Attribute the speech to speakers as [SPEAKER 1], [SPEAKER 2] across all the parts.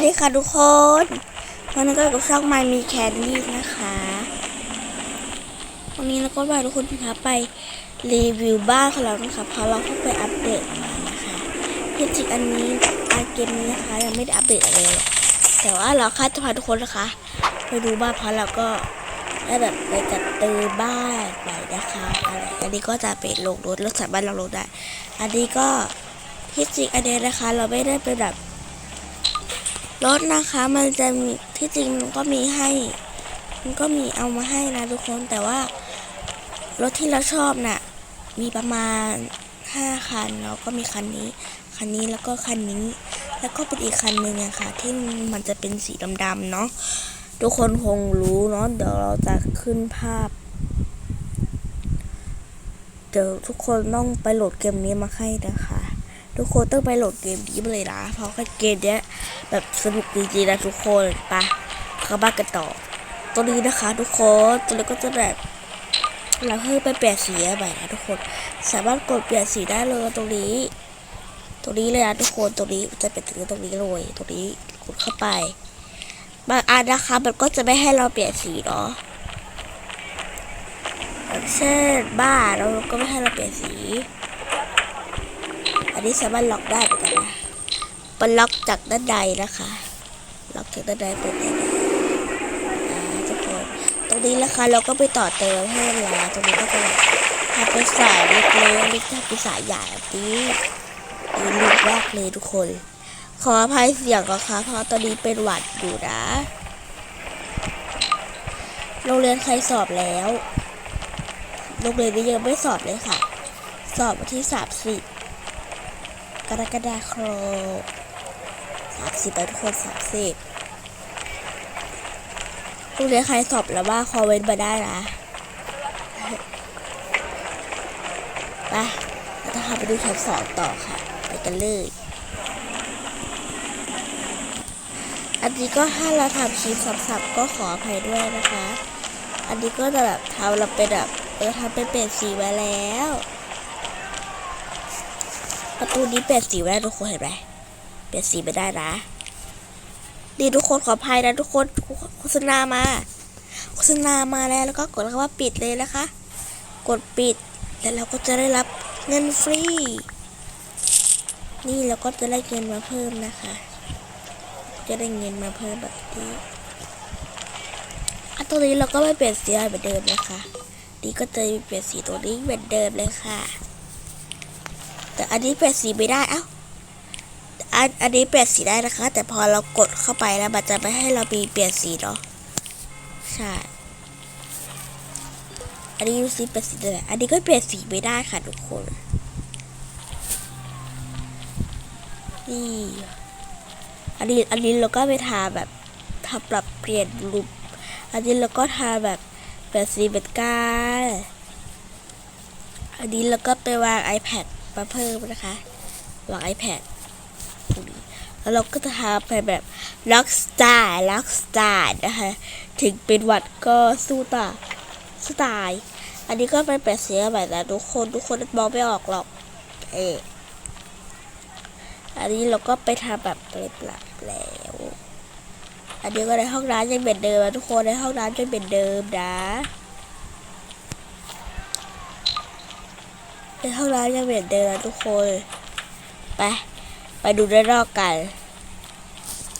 [SPEAKER 1] วัสดีค่ะทุกคนวันนี้ก็กับช่องไมมีแคนดี้นะคะวันนี้เราก็พาทุกคนนะคะไปรีวิวบ้านของเรานะคะเพราะเราเพิ่งไปอัปเดตมานะคะที่จริงอันนี้อาเกมนี้นะคะยังไม่ได้อัปเดตอะไรเลยแต่ว่าเราค่าจะพาทุกคนนะคะ ไปดูบ้านเพราะเราก็ได้แบบไปจัดตือบ้านไปนะคะอะไรอันนี้ก็จะเป็นลงรถรถสามารถลงรถได้ อันนี้ก็ที่จริงอันนี้นะคะ เราไม่ได้เป็นแบบ รถนะคะมันจะมีที่จริงมันก็มีให้ มันก็มีเอามาให้นะทุกคนแต่ว่ารถที่เราชอบน่ะมีประมาณห้าคันแล้วก็มีคันนี้ คันนี้แล้วก็คันนี้ แล้วก็เป็นอีกคันหนึ่งอะค่ะ ที่มันจะเป็นสีดำๆเนาะทุกคนคงรู้เนาะเดี๋ยวเราจะขึ้นภาพเดี๋ยวทุกคนต้องไปโหลดเกมนี้มาให้นะคะ ทุกคนต้องไปโหลดเกมนี้มาเลยนะ เพราะว่เกมเนี้ยแบบสนุกจริงๆนะทุกคนไปะเข้าบ้านกันต่อ ตัวนี้นะคะ ทุกคนตัวนี้ก็จะแบบเราเพิ่งไปเปลี่ยนสีใหม่นะทุกคน สามารถกดเปลี่ยนสีได้เลยตรงนี้ ตรงนี้เลยนะทุกคนตรงนี้จะเป็นถึงตรงนี้เลยตรงนี้กดเข้าไปบางอันนะคะมันก็จะไม่ให้เราเปลี่ยนสีเนาะเช่นบ้านเราก็ไม่ให้เราเปลี่ยนสี อันนี้สามารถล็อกได้เหมือนกันนะมันล็อกจากด้านในนะคะ ล็อกจากด้านในเปิดได้เลยอ่าทุกคนตรงนี้นะคะเราก็ไปต่อเติมเพิ่มแล้วตรงนี้ก็จะทำเป็นสายเล็กๆเล็กทำเป็นสายใหญ่แบบนี้ดีลูกแรกเลยทุกคน ขออภัยเสียงก่อนค่ะเพราะตอนนี้เป็นหวัดอยู่นะ โรงเรียนใครสอบแล้ว โรงเรียนนี้ยังไม่สอบเลยค่ะ สอบวันที่สามสิบ กรกฎาคมสามสิบทุกคนสามสิบโรงเรียนใครสอบแล้วว่าคอมเมนมาได้นะไปเราจะพาไปดูชั้นสองต่อค่ะ ไปกันเลย อันนี้ก็ถ้าเราทำคลิปสับๆก็ขออภัยด้วยนะคะ อันนี้ก็จะแบบทำเราเป็นแบบเออทำเป็นเปลี่ยนสีไว้แล้ว ประตูนี้เปลี่ยนสีไม่ได้ทุกคนเห็นไหมเปลี่ยนสีไม่ได้นะดีทุกคนขออภัยนะทุกคนโฆษณามาโฆษณามาแล้วแล้วก็กดคำว่าปิดเลยนะคะ กดปิดแล้วเราก็จะได้รับเงินฟรี นี่เราก็จะได้เงินมาเพิ่มนะคะ จะได้เงินมาเพิ่มแบบนี้อันตรงนี้เราก็ไม่เปลี่ยนสีอะไรเหมือนเดิมนะคะดีก็จะเปลี่ยนสีตัวนี้เหมือนเดิมเลยค่ะ แต่อันนี้เปลี่ยนสีไม่ได้เอ้าอันอันนี้เปลี่ยนสีได้นะคะ แต่พอเรากดเข้าไปแล้วมันจะไม่ให้เรามีเปลี่ยนสีเนาะใช่อันนี้ดูสิเปลี่ยนสีได้อันนี้ก็เปลี่ยนสีไม่ได้ค่ะทุกคนนี่อันนี้อันนี้เราก็ไปทาแบบทำปรับเปลี่ยนรูปอันนี้เราก็ทาแบบเปลี่ยนสีเป็นกาอันนี้เราก็ไปวาง iPad มาเพิ่มนะคะวาง iPad ตรงนี้แล้วเราก็จะทำไปแบบล็อกสไตล์ล็อกสไตล์นะคะ ถึงเป็นวัดก็สู้ตาสู้ตาย อันนี้ก็เป็นแปดเสียแบบนะทุกคนทุกคนมองไม่ออกหรอก เอออันนี้เราก็ไปทำแบบเป็นปรับแล้ว อันนี้ก็ในห้องน้ำยังเป็นเดิมนะทุกคนในห้องน้ำยังเป็นเดิมนะ ในห้องน้ำยังเหมือนเดิมนะทุกคน ไป ไปดูด้านนอกกัน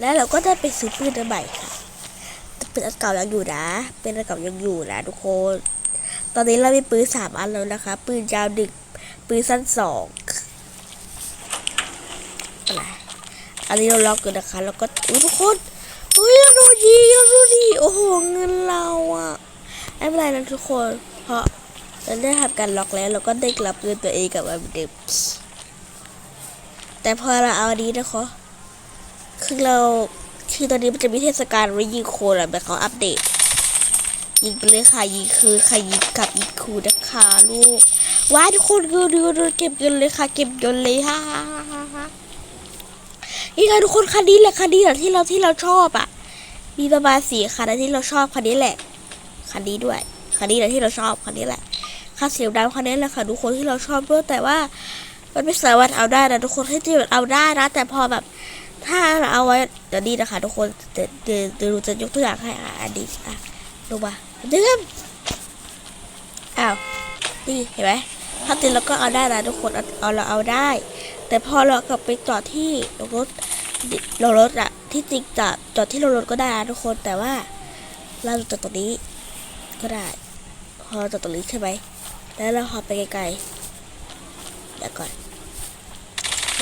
[SPEAKER 1] แล้วเราก็ได้ไปซื้อปืนอันใหม่ค่ะแต่ปืนอันเก่ายังอยู่นะ เป็นอันเก่ายังอยู่นะทุกคน ตอนนี้เรามีปืนสามอันแล้วนะคะ ปืนยาวดึกปืนสั้นสองอะไรอันนี้เราล็อกอยู่นะคะ แล้วก็อุ้ยทุกคนอุ้ยเราโดนยิงเราโดนยิงโอ้โหเงินเราอะไม่เป็นไรนะทุกคน เพราะ เราได้ทำการล็อกแล้วเราก็ได้กลับเงินตัวเองกลับมาเหมือนเดิมแต่พอเราเอาอันนี้นะคะคือเราคือตอนนี้มันจะมีเทศกาลไว้ยิงโคนอะแบบเขาอัปเดต ยิงไปเลยค่ะยิงคือใครยิงกับยิงคูนะคะลูกว้าทุกคนดูดูดูเก็บเงินเลยค่ะ เก็บเงินเลยฮ่าฮ่าฮ่าฮ่านี่ไงทุกคนคันนี้แหละคันนี้แหละที่เราที่เราชอบอะ มีประมาณสี่คันที่เราชอบคันนี้แหละคันนี้ด้วยคันนี้แหละที่เราชอบคันนี้แหละ คันสีดำคันนี้แหละค่ะทุกคนที่เราชอบด้วยแต่ว่า มันไม่สามารถเอาได้นะทุกคนให้จริงมันเอาได้นะ แต่พอแบบ ถ้าเราเอาไว้เดี๋ยวดีนะคะ ทุกคนเดี๋ยวเดี๋ยวเดินจะยกตัวอย่างให้อะอันนี้อะดูมาเดิมอ้าวนี่เห็นไหมถ้าติดเราก็เอาได้นะทุกคนเอาเราเอาได้ แต่พอเรากลับไปจอดที่รถเรารถอะที่จริงจอดจอดที่เรารถก็ได้นะทุกคนแต่ว่าเราจอดตรงนี้ก็ได้ พอจอดตรงนี้ใช่ไหม แล้วเราหอบไปไกลๆเดี๋ยวก่อน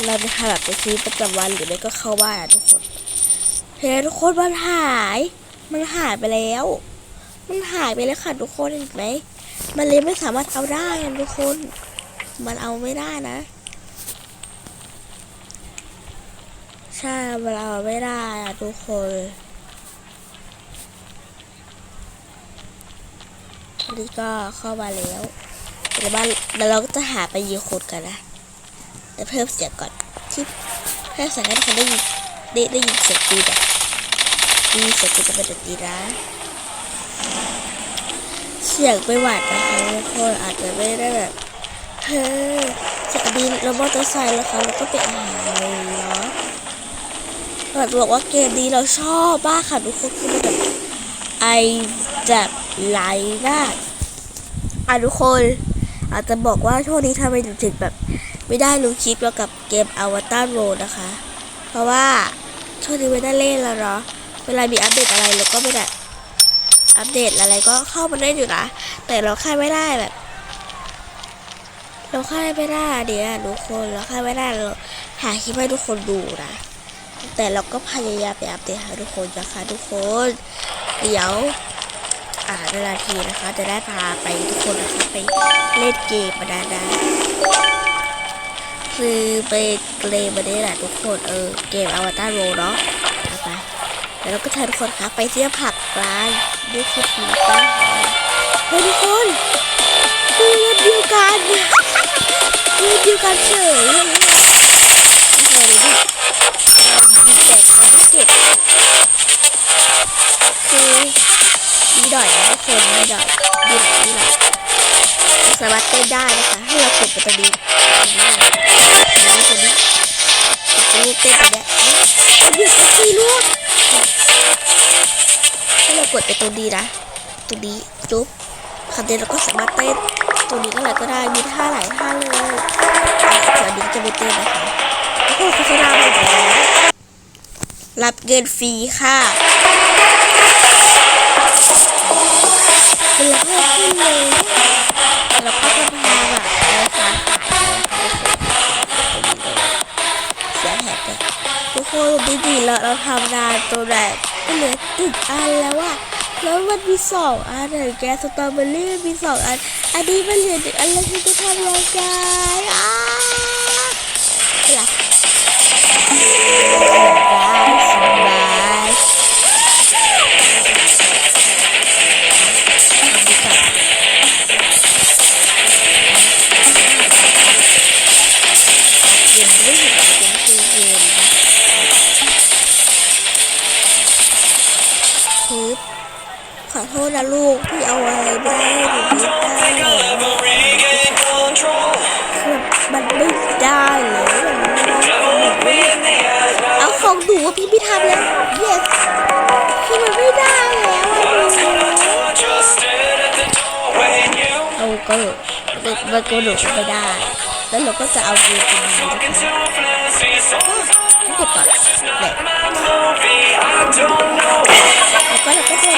[SPEAKER 1] เราจะทำแบบในชีวิตประจำวันหรือไม่ก็เข้าบ้านอะทุกคนเฮ้ยทุกคนมันหาย มันหายไปแล้ว มันหายไปแล้วค่ะทุกคนเห็นไหม มันเลยไม่สามารถเอาได้อะทุกคน มันเอาไม่ได้นะใช่มันเอาไม่ได้อะทุกคนอันนี้ก็เข้ามาแล้ว เดี๋ยวบ้านแล้วเราก็จะหาไปยีโคดกันนะแต่เพิ่มเสียงก่อนที่เพิ่มเสียงให้ทุกคนได้ยินได้ได้ยินเสียงตีแบบดีเสียงตีจะเป็นดนตรีนะเสียงไปหวานนะคะทุกคนอาจจะไม่ได้แบบเฮ้ยเสียงดีเรามอเตอร์ไซค์แล้วค่ะแล้วก็เป็นอาหารเลยเนาะแบบบอกว่าเกมนี้เราชอบมากค่ะทุกคนคือมันแบบไอแบบไหลได้อะทุกคน อาจจะบอกว่าช่วงนี้ทำไมถึงแบบ ไม่ได้ลงคลิปเกี่ยวกับเกมอวตารโรนะคะ เพราะว่าช่วงนี้ไม่ได้เล่นแล้วเนาะเวลามีอัปเดตอะไรเราก็ไม่ได้อัปเดตอะไรก็เข้ามาได้อยู่นะแต่เราค่ายไม่ได้แบบ เราค่ายไม่ได้เดี๋ยวทุกคนเราค่ายไม่ได้เราหาคลิปให้ทุกคนดูนะแต่เราก็พยายามไปอัปเดตให้ทุกคนนะคะทุกคน เดี๋ยว อ่าเวลาทีนะคะ จะได้พาไปทุกคนนะคะไปเล่นเกมมาได้นะคือไปเกมมาได้แหละทุกคนเออเกมอวตารโรเนาะไปแล้วก็เชิญทุกคนครับไปเที่ยวผับกลางด้วยคลิปนี้กันเฮ้ยทุกคนดูเล่นเดียวกันเล่นเดียวกันเฉยเลยนะโอ้โหดูดิดีแต่เขาไม่เก็บคือ ดีหน่อยนะทุกคนดีหน่อยดีหน่อยดีหน่อยสามารถเต้นได้นะคะ ให้เรากดไปตรงนี้ตรงนี้เลยนี่คนนี้ลูกเต้นไปเนี่ยหยุดสิลูกถ้าเรากดไปตรงนี้นะตรงนี้จุ๊บคำเดียวเราก็สามารถเต้นตรงนี้ก็ไหนก็ได้มีท่าหลายท่าเลยเดี๋ยวนี้จะไม่เต้นนะคะโอ้โฆษณาไปแล้วรับเงินฟรีค่ะ เป็นรับเงินขึ้นเลยแล้วก็จะพาแบบไปค้าขายเสียแหบเลยทุกคนดีๆเราเราทำงานตัวแรกก็เหลือตึกอันแล้วว่าแล้วมันมีสองอันเหรอแกสตรอเบอรี่มีสองอัน อันนี้มันเหลือหนึ่งอันแล้วที่จะทำรายการอ้าลับ นะลูกที่เอาอะไรไม่ได้ให้หนูคิดได้คือมันไม่ได้เลยเอาของหนูอะพี่ไม่ทำแล้ว yes คือมันไม่ได้แล้วเอาก็มันมันก็หนูไม่ได้ แล้วเราก็จะเอาเงินตรงนี้เก็บก่อนเลยแล้วก็เราก็จะ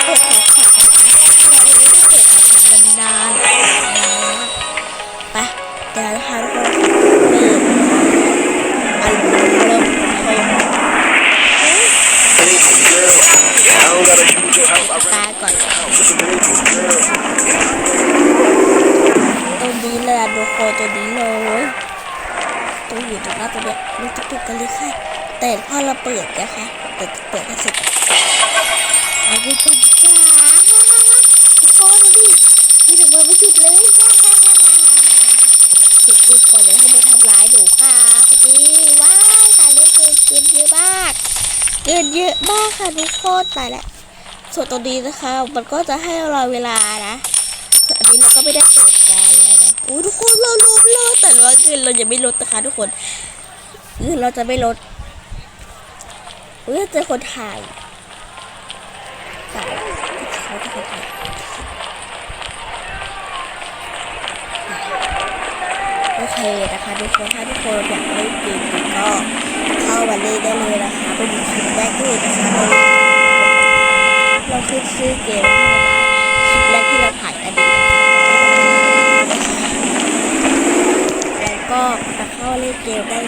[SPEAKER 1] โคตัวนี้เลยตัวอยู่ตรงหน้าตัวเนี้ยมันจะปิดกันเลยค่ะ แต่พอเราเปิดนะคะเปิดเปิดให้เสร็จเอาไปก่อนจ้าทุกคนดูดินี่ถึงมันไม่หยุดเลยหยุดปิดก่อนอย่าให้มันทำร้ายหนูค่ะคุณพี่ว้ายตายเลยเกินเกินเยอะมากเกินเยอะมากค่ะทุกคนตายแล้วส่วนตัวนี้นะคะ มันก็จะให้เราเวลานะส่อันนี้เราก็ไม่ได้เปิดการเลยนะโอ้ทุกคนเราลดแล้วแต่ว่าเงินเรายังไม่ลดนะคะทุกคนเงินเราจะไม่ลดอุ้ยเจอคนถ่ายแต่เขาจะคนถ่ายโอเคนะคะทุกคนถ้าทุกคนอยากเล่นเกมก็เข้ามาเล่นได้เลยนะคะเป็นคลิปแรกเลยนะคะเราขึ้นชื่อเกมคลิปแรกที่เราถ่ายกันดี น